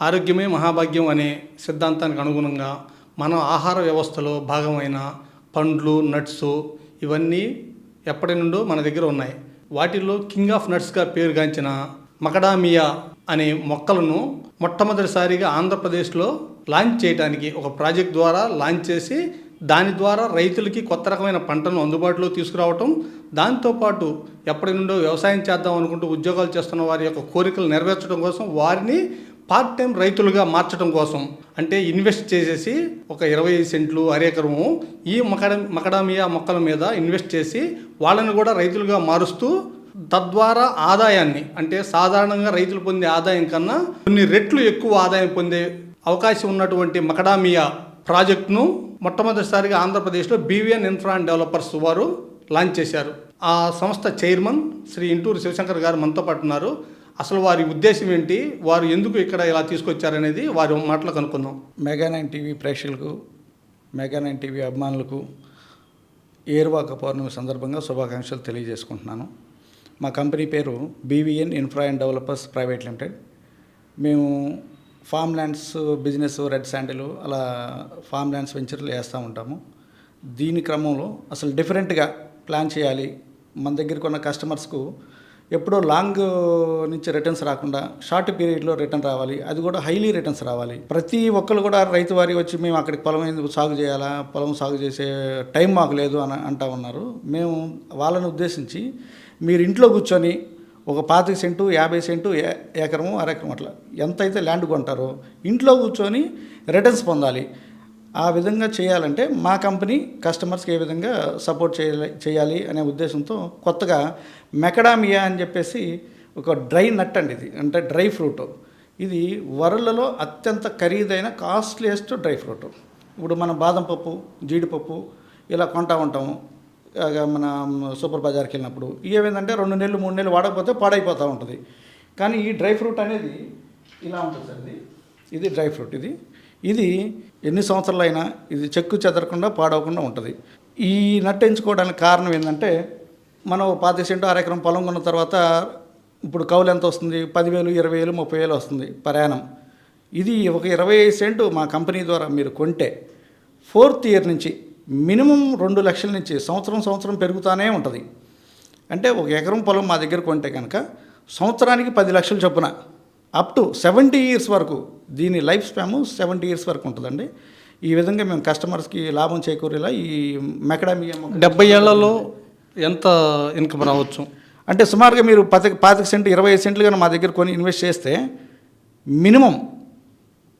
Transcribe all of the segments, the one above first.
ఆరోగ్యమే మహాభాగ్యం అనే సిద్ధాంతానికి అనుగుణంగా మన ఆహార వ్యవస్థలో భాగమైన పండ్లు నట్స్ ఇవన్నీ ఎప్పటి నుండో మన దగ్గర ఉన్నాయి. వాటిల్లో కింగ్ ఆఫ్ నట్స్గా పేరుగాంచిన మకడామియా అనే మొక్కలను మొట్టమొదటిసారిగా ఆంధ్రప్రదేశ్లో లాంచ్ చేయడానికి ఒక ప్రాజెక్ట్ ద్వారా లాంచ్ చేసి దాని ద్వారా రైతులకి కొత్త రకమైన పంటను అందుబాటులో తీసుకురావటం దాంతోపాటు ఎప్పటి నుండో వ్యవసాయం చేద్దాం అనుకుంటూ ఉద్యోగాలు చేస్తున్న వారి యొక్క కోరికలు నెరవేర్చడం కోసం వారిని పార్ట్ టైం రైతులుగా మార్చడం కోసం అంటే ఇన్వెస్ట్ చేసేసి ఒక ఇరవై సెంట్లు అరేకరము ఈ మకడ మకడామియా మొక్కల మీద ఇన్వెస్ట్ చేసి వాళ్ళని కూడా రైతులుగా మారుస్తూ తద్వారా ఆదాయాన్ని అంటే సాధారణంగా రైతులు పొందే ఆదాయం కన్నా కొన్ని రెట్లు ఎక్కువ ఆదాయం పొందే అవకాశం ఉన్నటువంటి మకడామియా ప్రాజెక్టును మొట్టమొదటిసారిగా ఆంధ్రప్రదేశ్లో బీవీఎన్ ఇన్ఫ్రా అండ్ డెవలపర్స్ వారు లాంచ్ చేశారు. ఆ సంస్థ చైర్మన్ శ్రీ ఇంటూరు శివశంకర్ గారు మనతో పాటు ఉన్నారు. అసలు వారి ఉద్దేశం ఏంటి? వారు ఎందుకు ఇక్కడ ఇలా తీసుకొచ్చారనేది వారి మాటలు కనుక్కుందాం మెగా నైన్ టీవీ ప్రేక్షకులకు మెగా నైన్ టీవీ అభిమానులకు ఏరువాక పౌర్ణమి సందర్భంగా శుభాకాంక్షలు తెలియజేసుకుంటున్నాను. మా కంపెనీ పేరు BVN infra and developers private limited. మేము farm lands business red sandal అలా ఫామ్ ల్యాండ్స్ వెంచర్లు వేస్తూ ఉంటాము. దీని క్రమంలో అసలు డిఫరెంట్గా ప్లాన్ చేయాలి. మన దగ్గరకున్న కస్టమర్స్కు ఎప్పుడో లాంగ్ నుంచి రిటర్న్స్ రాకుండా షార్ట్ పీరియడ్లో రిటర్న్ రావాలి. అది కూడా హైలీ రిటర్న్స్ రావాలి. ప్రతి ఒక్కరు కూడా రైతు వారి వచ్చి మేము అక్కడికి పొలం ఎందుకు సాగు చేయాలా పొలం సాగు చేసే టైం మాకు లేదు అని అంటా ఉన్నారు. మేము వాళ్ళని ఉద్దేశించి మీరు ఇంట్లో కూర్చొని ఒక పాతిక సెంటు యాభై సెంటు ఏ- ఎకరము అరెకరం అట్లా ఎంత అయితే ల్యాండ్ కొంటారో ఇంట్లో కూర్చొని రిటర్న్స్ పొందాలి. ఆ విధంగా చేయాలంటే మా కంపెనీ కస్టమర్స్కి ఏ విధంగా సపోర్ట్ చేయాలి చేయాలి అనే ఉద్దేశంతో కొత్తగా మెకడామియా అని చెప్పేసి ఒక డ్రై నట్ అండి ఇది అంటే డ్రై ఫ్రూట్. ఇది వరల్డ్లో అత్యంత ఖరీదైన కాస్ట్లీయెస్ట్ డ్రై ఫ్రూట్. ఇప్పుడు మన బాదం పప్పు జీడిపప్పు ఇలా కొంటా ఉంటాము. మన సూపర్ బజార్కి వెళ్ళినప్పుడు. ఏమైందంటే రెండు నెలలు మూడు నెలలు వాడకపోతే పాడైపోతూ ఉంటుంది. కానీ ఈ డ్రై ఫ్రూట్ అనేది ఇలా ఉంటుంది సార్ ఇది. ఇది డ్రై ఫ్రూట్ ఇది. ఇది ఎన్ని సంవత్సరాలైనా ఇది చెక్కు చెదరకుండా పాడవకుండా ఉంటుంది. ఈ నట్టు ఎంచుకోవడానికి కారణం ఏంటంటే మనం పాతి సెంటు అరెకరం పొలం కొన్న తర్వాత ఇప్పుడు కౌలు ఎంత వస్తుంది? పదివేలు ఇరవై వేలు ముప్పై వేలు వస్తుంది ప్రయాణం. ఇది ఒక ఇరవై ఐదు సెంటు మా కంపెనీ ద్వారా మీరు కొంటే ఫోర్త్ ఇయర్ నుంచి మినిమం రెండు లక్షల నుంచి సంవత్సరం సంవత్సరం పెరుగుతూనే ఉంటుంది. అంటే ఒక ఎకరం పొలం మా దగ్గర కొంటే కనుక సంవత్సరానికి పది లక్షలు చొప్పున అప్ టు సెవెంటీ ఇయర్స్ వరకు దీని లైఫ్ స్పాము సెవెంటీ ఇయర్స్ వరకు ఉంటుందండి. ఈ విధంగా మేము కస్టమర్స్కి లాభం చేకూరేలా ఈ మెకడామియా డెబ్బై ఏళ్ళలో ఎంత ఇన్కమ్ రావచ్చు? అంటే సుమారుగా మీరు పది పాతిక సెంటు ఇరవై ఐదు సెంట్లు కానీ మా దగ్గర కొని ఇన్వెస్ట్ చేస్తే మినిమం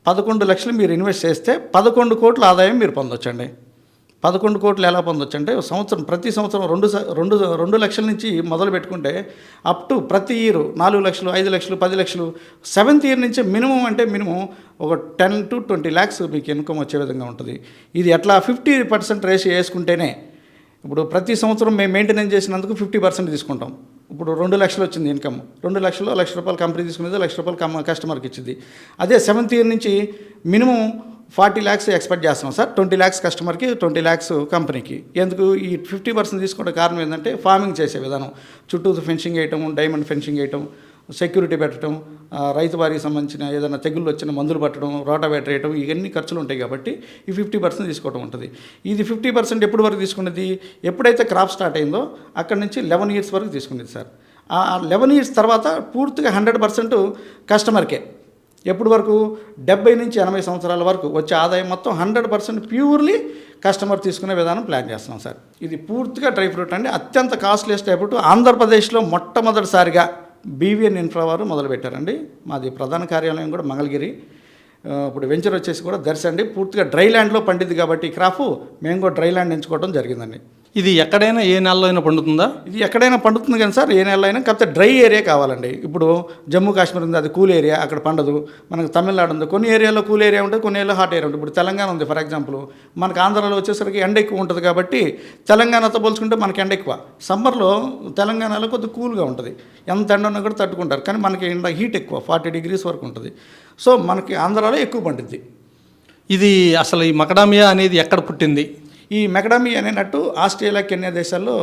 పదకొండు లక్షలు మీరు ఇన్వెస్ట్ చేస్తే పదకొండు కోట్ల ఆదాయం మీరు పొందొచ్చండి. పదకొండు కోట్లు ఎలా పొందొచ్చు? అంటే సంవత్సరం ప్రతి సంవత్సరం రెండు స- రెండు రెండు లక్షల నుంచి మొదలు పెట్టుకుంటే అప్ టు ప్రతి ఇయర్ నాలుగు లక్షలు ఐదు లక్షలు పది లక్షలు సెవెంత్ ఇయర్ నుంచి మినిమం అంటే మినిమం ఒక టెన్ టు ట్వంటీ ల్యాక్స్ మీకు ఇన్కమ్ వచ్చే విధంగా ఉంటుంది. ఇది ఎట్లా ఫిఫ్టీ పర్సెంట్ రేషియో వేసుకుంటేనే ఇప్పుడు ప్రతి సంవత్సరం మేము మెయింటెనెన్స్ చేసినందుకు ఫిఫ్టీ పర్సెంట్ తీసుకుంటాం. ఇప్పుడు రెండు లక్షలు వచ్చింది ఇన్కమ్. రెండు లక్షలు లక్ష రూపాయలు కంపెనీ తీసుకునేది లక్ష రూపాయలు కమ కస్టమర్కి ఇచ్చింది. అదే సెవెంత్ ఇయర్ నుంచి మినిమం ఫార్టీ ల్యాక్స్ ఎక్స్పెక్ట్ చేస్తున్నాం సార్. ట్వంటీ ల్యాక్స్ కస్టమర్కి ట్వంటీ ల్యాక్స్ కంపెనీకి. ఎందుకు ఈ ఫిఫ్టీ పర్సెంట్ తీసుకునే కారణం ఏంటంటే ఫార్మింగ్ చేసే విధానం. చుట్టూ ఫెన్సింగ్ వేయటం డైమండ్ ఫెన్సింగ్ వేయటం సెక్యూరిటీ పెట్టడం రైతు వారికి సంబంధించిన ఏదైనా తెగుళ్ళు వచ్చిన మందులు పట్టడం రోటావేటర్ వేయటం ఇవన్నీ ఖర్చులు ఉంటాయి కాబట్టి ఈ ఫిఫ్టీ పర్సెంట్ తీసుకోవడం ఉంటుంది. ఇది ఫిఫ్టీ పర్సెంట్ ఎప్పటి వరకు తీసుకునేది? ఎప్పుడైతే క్రాప్ స్టార్ట్ అయిందో అక్కడి నుంచి లెవెన్ ఇయర్స్ వరకు తీసుకునేది సార్. ఆ లెవెన్ ఇయర్స్ తర్వాత పూర్తిగా హండ్రెడ్ పర్సెంట్ కస్టమర్కే. ఎప్పటి వరకు? డెబ్బై నుంచి ఎనభై సంవత్సరాల వరకు వచ్చే ఆదాయం మొత్తం హండ్రెడ్ పర్సెంట్ ప్యూర్లీ కస్టమర్ తీసుకునే విధానం ప్లాన్ చేస్తున్నాం సార్. ఇది పూర్తిగా డ్రై ఫ్రూట్ అండి. అత్యంత కాస్ట్లీస్ట్ డ్రై ఫ్రూట్ ఆంధ్రప్రదేశ్లో మొట్టమొదటిసారిగా బీవీఎన్ ఇన్ఫ్రా వారు మొదలుపెట్టారండి. మాది ప్రధాన కార్యాలయం కూడా మంగళగిరి. ఇప్పుడు వెంచర్ వచ్చేసి కూడా దర్శనండి. పూర్తిగా డ్రై ల్యాండ్లో పండిద్ది కాబట్టి ఈ క్రాఫ్ మేము కూడా డ్రై ల్యాండ్ ఎంచుకోవడం జరిగిందండి. ఇది ఎక్కడైనా ఏ నెలలో అయినా పండుతుందా? ఇది ఎక్కడైనా పండుతుంది కానీ సార్ ఏ నెల అయినా కాకపోతే డ్రై ఏరియా కావాలండి. ఇప్పుడు జమ్మూ కాశ్మీర్ ఉంది అది కూల్ ఏరియా అక్కడ పండదు. మనకు తమిళనాడు ఉంది కొన్ని ఏరియాలో కూల్ ఏరియా ఉంటుంది కొన్ని ఏరియాలో హాట్ ఏరియా ఉంటుంది. ఇప్పుడు తెలంగాణ ఉంది ఫర్ ఎగ్జాంపుల్. మనకు ఆంధ్రాలో వచ్చేసరికి ఎండ ఎక్కువ ఉంటుంది కాబట్టి తెలంగాణతో పోల్చుకుంటే మనకి ఎండ ఎక్కువ. సమ్మర్లో తెలంగాణలో కొద్దిగా కూల్గా ఉంటుంది. ఎంత ఎండ ఉన్నా కూడా తట్టుకుంటారు. కానీ మనకి ఎండ హీట్ ఎక్కువ ఫార్టీ డిగ్రీస్ వరకు ఉంటుంది. సో మనకి ఆంధ్రాలో ఎక్కువ పండుద్ది. ఇది అసలు ఈ మకడామియా అనేది ఎక్కడ పుట్టింది? ఈ మెకడమీ అనే నట్టు ఆస్ట్రేలియా కెన్యా దేశాల్లో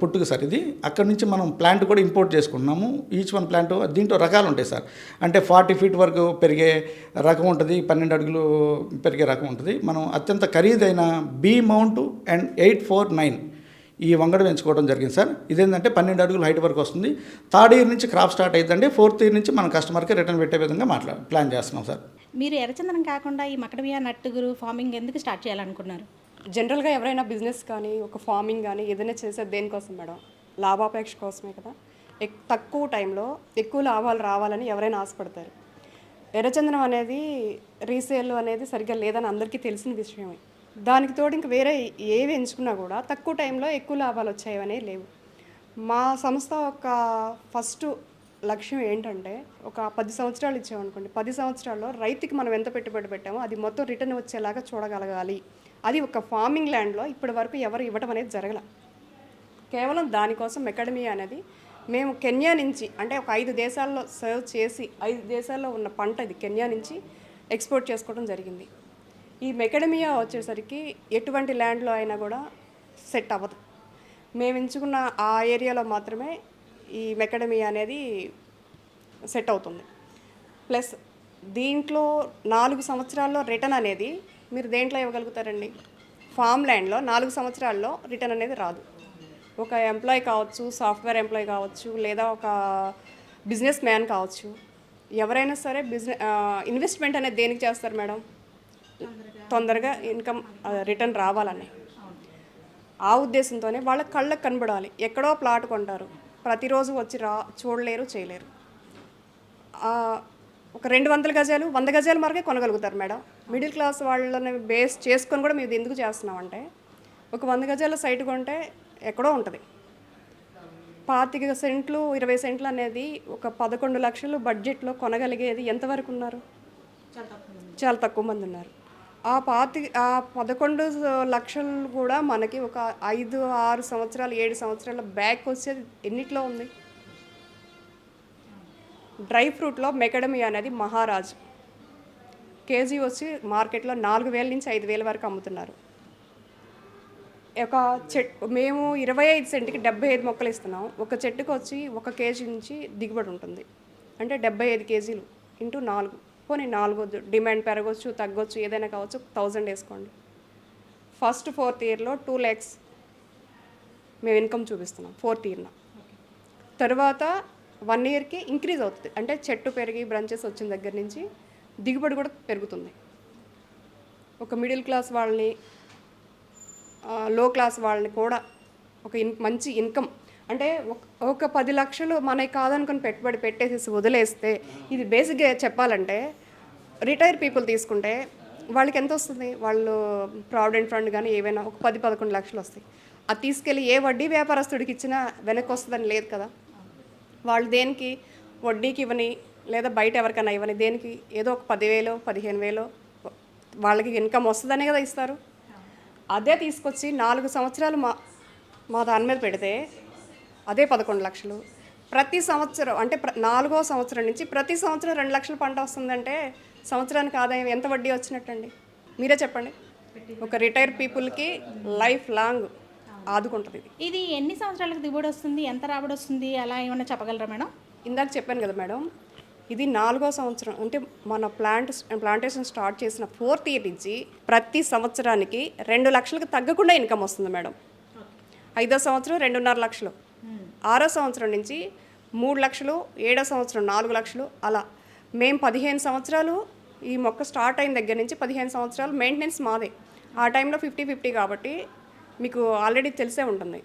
పుట్టుక సార్ ఇది. అక్కడ నుంచి మనం ప్లాంట్ కూడా ఇంపోర్ట్ చేసుకుంటున్నాము. ఈచ్ వన్ ప్లాంట్ దీంట్లో రకాలు ఉంటాయి సార్. అంటే ఫార్టీ ఫీట్ వరకు పెరిగే రకం ఉంటుంది పన్నెండు అడుగులు పెరిగే రకం ఉంటుంది. మనం అత్యంత ఖరీదైన Beaumont and eight four nine ఈ వంగడ పెంచుకోవడం జరిగింది సార్. ఇదేంటంటే పన్నెండు అడుగులు హైట్ వరకు వస్తుంది. థర్డ్ ఇయర్ నుంచి క్రాప్ స్టార్ట్ అయ్యిందండి ఫోర్త్ ఇయర్ నుంచి మన కస్టమర్కి రిటర్న్ పెట్టే విధంగా మాట్లా ప్లాన్ చేస్తున్నాం సార్. మీరు ఎర్రచందనం కాకుండా ఈ మకడమియా నట్టుగురు ఫార్మింగ్ ఎందుకు స్టార్ట్ చేయాలనుకున్నారు? జనరల్గా ఎవరైనా బిజినెస్ కానీ ఒక ఫార్మింగ్ కానీ ఏదైనా చేసేది దేనికోసం మేడం? లాభాపేక్ష కోసమే కదా? ఎక్- తక్కువ టైంలో ఎక్కువ లాభాలు రావాలని ఎవరైనా ఆశపడతారు. ఎర్రచందనం అనేది రీసేల్ అనేది సరిగ్గా లేదని అందరికీ తెలిసిన విషయమే. దానికి తోడు ఇంక వేరే ఏవి ఎంచుకున్నా కూడా తక్కువ టైంలో ఎక్కువ లాభాలు వచ్చాయనే లేవు. మా సంస్థ ఒక ఫస్ట్ లక్ష్యం ఏంటంటే ఒక పది సంవత్సరాలు ఇచ్చామనుకోండి. పది సంవత్సరాల్లో రైతుకి మనం ఎంత పెట్టుబడి పెట్టామో అది మొత్తం రిటర్న్ వచ్చేలాగా చూడగలగాలి. అది ఒక ఫార్మింగ్ ల్యాండ్లో ఇప్పటి వరకు ఎవరు ఇవ్వడం అనేది జరగల. కేవలం దానికోసం అకాడమీ అనేది మేము కెన్యా నుంచి అంటే ఒక ఐదు దేశాల్లో సర్వ్ చేసి ఐదు దేశాల్లో ఉన్న పంట ఇది కెన్యా నుంచి ఎక్స్పోర్ట్ చేసుకోవడం జరిగింది. ఈ మెకడమియా వచ్చేసరికి ఎటువంటి ల్యాండ్లో అయినా కూడా సెట్ అవ్వదు. మేము ఎంచుకున్న ఆ ఏరియాలో మాత్రమే ఈ మెకడమియా అనేది సెట్ అవుతుంది. ప్లస్ దీంట్లో నాలుగు సంవత్సరాల్లో రిటర్న్ అనేది మీరు దేంట్లో ఇవ్వగలుగుతారండి? ఫామ్ ల్యాండ్లో నాలుగు సంవత్సరాల్లో రిటర్న్ అనేది రాదు. ఒక ఎంప్లాయ్ కావచ్చు సాఫ్ట్వేర్ ఎంప్లాయ్ కావచ్చు లేదా ఒక బిజినెస్ మ్యాన్ కావచ్చు ఎవరైనా సరే బిజినెస్ ఇన్వెస్ట్మెంట్ అనేది దేనికి చేస్తారు మేడం? తొందరగా ఇన్కమ్ రిటర్న్ రావాలని. ఆ ఉద్దేశంతోనే వాళ్ళ కళ్ళకు కనబడాలి. ఎక్కడో ప్లాట్ కొంటారు. ప్రతిరోజు వచ్చి రా చూడలేరు చేయలేరు. ఒక రెండు వందల గజాలు వంద గజాల మరకే కొనగలుగుతారు మేడం. మిడిల్ క్లాస్ వాళ్ళని బేస్ చేసుకొని కూడా మేము ఇది ఎందుకు చేస్తున్నామంటే ఒక వంద గజాల సైట్ కొంటే ఎక్కడో ఉంటుంది. పాతిక సెంట్లు ఇరవై సెంట్లు అనేది ఒక పదకొండు లక్షలు బడ్జెట్లో కొనగలిగేది ఎంతవరకు ఉన్నారు? చాలా తక్కువ మంది ఉన్నారు. ఆ పాతి ఆ పదకొండు లక్షలు కూడా మనకి ఒక ఐదు ఆరు సంవత్సరాలు ఏడు సంవత్సరాల బ్యాక్ వచ్చేది ఎన్నిట్లో ఉంది? డ్రై ఫ్రూట్లో మెకడమీ అనేది మహారాజ్. కేజీ వచ్చి మార్కెట్లో నాలుగు వేల నుంచి ఐదు వేల వరకు అమ్ముతున్నారు. ఒక చెట్ మేము ఇరవై ఐదు సెంట్కి డెబ్బై ఐదు మొక్కలు ఇస్తున్నాం. ఒక చెట్టుకు వచ్చి ఒక కేజీ నుంచి దిగుబడి ఉంటుంది. అంటే డెబ్బై ఐదు కేజీలు ఇంటూ నాలుగు. పోనీ నాలుగు డిమాండ్ పెరగవచ్చు తగ్గొచ్చు ఏదైనా కావచ్చు థౌజండ్ వేసుకోండి. ఫస్ట్ ఫోర్త్ ఇయర్లో టూ ల్యాక్స్ మేము ఇన్కమ్ చూపిస్తున్నాం ఫోర్త్ ఇయర్న. తర్వాత వన్ ఇయర్కి ఇంక్రీజ్ అవుతుంది. అంటే చెట్టు పెరిగి బ్రాంచెస్ వచ్చిన దగ్గర నుంచి దిగుబడి కూడా పెరుగుతుంది. ఒక మిడిల్ క్లాస్ వాళ్ళని లో క్లాస్ వాళ్ళని కూడా ఒక ఇన్ మంచి ఇన్కమ్ అంటే ఒక- ఒక పది లక్షలు మనకి కాదనుకుని పెట్టుబడి పెట్టేసేసి వదిలేస్తే ఇది బేసిక్గా చెప్పాలంటే రిటైర్ పీపుల్ తీసుకుంటే వాళ్ళకి ఎంత వస్తుంది? వాళ్ళు ప్రావిడెంట్ ఫండ్ కానీ ఏవైనా ఒక పది పదకొండు లక్షలు వస్తాయి. అది తీసుకెళ్ళి ఏ వడ్డీ వ్యాపారస్తుడికి ఇచ్చినా వెనక్కి వస్తుందని లేదు కదా? వాళ్ళు దేనికి వడ్డీకి ఇవ్వని లేదా బయట ఎవరికైనా ఇవ్వని దేనికి? ఏదో ఒక పదివేలు పదిహేను వేలు వాళ్ళకి ఇన్కమ్ వస్తుందనే కదా ఇస్తారు. అదే తీసుకొచ్చి నాలుగు సంవత్సరాలు మా మా దాని మీద పెడితే అదే పదకొండు లక్షలు. ప్రతి సంవత్సరం అంటే ప్ర నాలుగో సంవత్సరం నుంచి ప్రతి సంవత్సరం రెండు లక్షల పంట వస్తుందంటే సంవత్సరానికి ఆదాయం ఎంత వడ్డీ వచ్చినట్టండి? మీరే చెప్పండి. ఒక రిటైర్ పీపుల్కి లైఫ్ లాంగ్ ఆదుకుంటుంది ఇది. ఇది ఎన్ని సంవత్సరాలకు దిగుబడి వస్తుంది? ఎంత రాబడి వస్తుంది? అలా ఏమైనా చెప్పగలరా మేడం? ఇందాక చెప్పాను కదా మేడం ఇది నాలుగో సంవత్సరం. అంటే మన ప్లాంట్ ప్లాంటేషన్ స్టార్ట్ చేసిన ఫోర్త్ ఇయర్ నుంచి ప్రతి సంవత్సరానికి రెండు లక్షలకు తగ్గకుండా ఇన్కమ్ వస్తుంది మేడం. ఐదో సంవత్సరం రెండున్నర లక్షలు. ఆరో సంవత్సరం నుంచి మూడు లక్షలు ఏడో సంవత్సరం నాలుగు లక్షలు అలా. మేము పదిహేను సంవత్సరాలు ఈ మొక్క స్టార్ట్ అయిన దగ్గర నుంచి పదిహేను సంవత్సరాలు మెయింటెనెన్స్ మాదే. ఆ టైంలో ఫిఫ్టీ ఫిఫ్టీ కాబట్టి మీకు ఆల్రెడీ తెలిసే ఉంటుంది.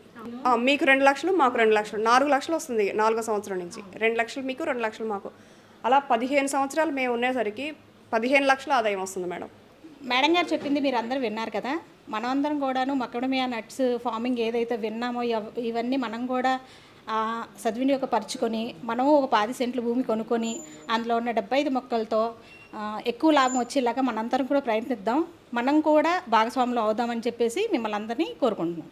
మీకు రెండు లక్షలు మాకు రెండు లక్షలు నాలుగు లక్షలు వస్తుంది నాలుగో సంవత్సరం నుంచి. రెండు లక్షలు మీకు రెండు లక్షలు మాకు. అలా పదిహేను సంవత్సరాలు మేము ఉండేసరికి పదిహేను లక్షల ఆదాయం వస్తుంది మేడం. మేడం గారు చెప్పింది మీరు అందరూ విన్నారు కదా? మనమందరం కూడాను మకడమియా నట్స్ ఫార్మింగ్ ఏదైతే విన్నామో ఇవన్నీ మనం కూడా ఆ, సద్వినియోగపరుచుకొని మనము ఒక పది సెంట్లు భూమి కొనుక్కొని అందులో ఉన్న డెబ్బై ఐదు మొక్కలతో ఎక్కువ లాభం వచ్చేలాగా మనందరం కూడా ప్రయత్నిద్దాం. మనం కూడా భాగస్వాములు అవుదామని చెప్పేసి మిమ్మల్ని అందరినీ కోరుకుంటున్నాం.